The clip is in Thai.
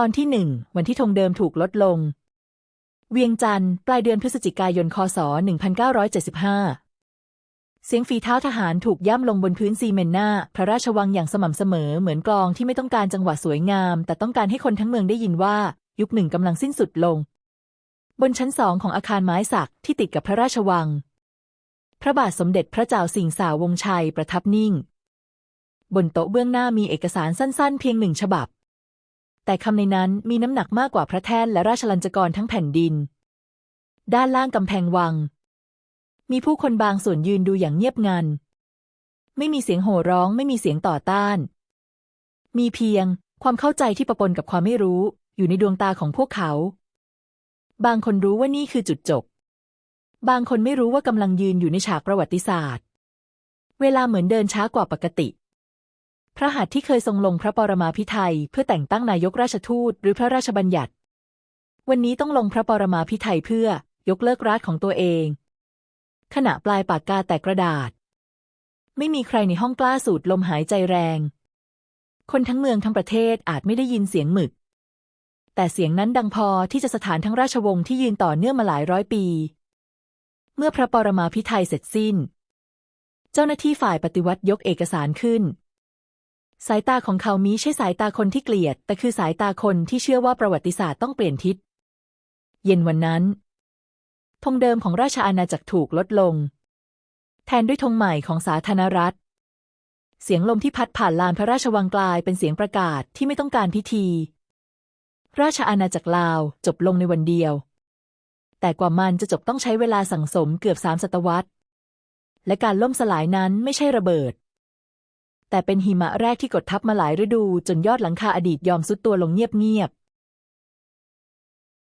ตอนที่หนึ่งวันที่ธงเดิมถูกลดลง เวียงจันทร์ปลายเดือนพฤศจิกายน คศ 1975 เสียงฝีเท้าทหารถูกย่ำลงบนพื้นซีเมนต์หน้า พระราชวังอย่างสม่ำเสมอเหมือนกลองที่ไม่ต้องการจังหวะสวยงาม แต่ต้องการให้คนทั้งเมืองได้ยินว่า ยุคหนึ่งกำลังสิ้นสุดลง บนชั้นสองของอาคารไม้สักที่ติดกับพระราชวัง พระบาทสมเด็จพระเจ้าสิงสาวงชัยประทับนิ่ง บนโต๊ะเบื้องหน้ามีเอกสารสั้น ๆ เพียงหนึ่งฉบับ แต่คำในนั้นมีน้ำหนักมากกว่าพระแท่นและราชลัญจกรทั้งแผ่นดิน ด้านล่างกำแพงวัง มีผู้คนบางส่วนยืนดูอย่างเงียบงัน ไม่มีเสียงโห่ร้องไม่มีเสียงต่อต้าน มีเพียงความเข้าใจที่ประปนกับความไม่รู้ อยู่ในดวงตาของพวกเขา บางคนรู้ว่านี่คือจุดจบบางคนไม่รู้ว่ากำลังยืนอยู่ในฉากประวัติศาสตร์ เวลาเหมือนเดินช้ากว่าปกติ พระหัตถ์ที่เคยทรงลงพระปรมาภิไธยเพื่อแต่งตั้งนายกราชทูตหรือพระราชบัญญัติ วันนี้ต้องลงพระปรมาภิไธยเพื่อยกเลิกรัฐของตัวเอง ขณะปลายปากกาแตกกระดาษ ไม่มีใครในห้องกล้าสูดลมหายใจแรง คนทั้งเมืองทั้งประเทศอาจไม่ได้ยินเสียงหมึก แต่เสียงนั้นดังพอที่จะสถานทั้งราชวงศ์ที่ยืนต่อเนื่องมาหลายร้อยปี เมื่อพระปรมาภิไธยเสร็จสิ้น เจ้าหน้าที่ฝ่ายปฏิวัติยกเอกสารขึ้น สายตาของเขามิใช่สายตาคนที่เกลียด แต่คือสายตาคนที่เชื่อว่าประวัติศาสตร์ต้องเปลี่ยนทิศ เย็นวันนั้นธงเดิมของราชอาณาจักรถูกลดลง แทนด้วยธงใหม่ของสาธารณรัฐ เสียงลมที่พัดผ่านลานพระราชวังกลายเป็นเสียงประกาศที่ไม่ต้องการพิธี ราชอาณาจักรลาวจบลงในวันเดียว แต่กว่ามันจะจบต้องใช้เวลาสั่งสมเกือบสามศตวรรษ และการล่มสลายนั้นไม่ใช่ระเบิด แต่เป็นหิมะแรกที่กดทับมาหลายฤดู จนยอดหลังคาอดีตยอมซุดตัวลงเงียบ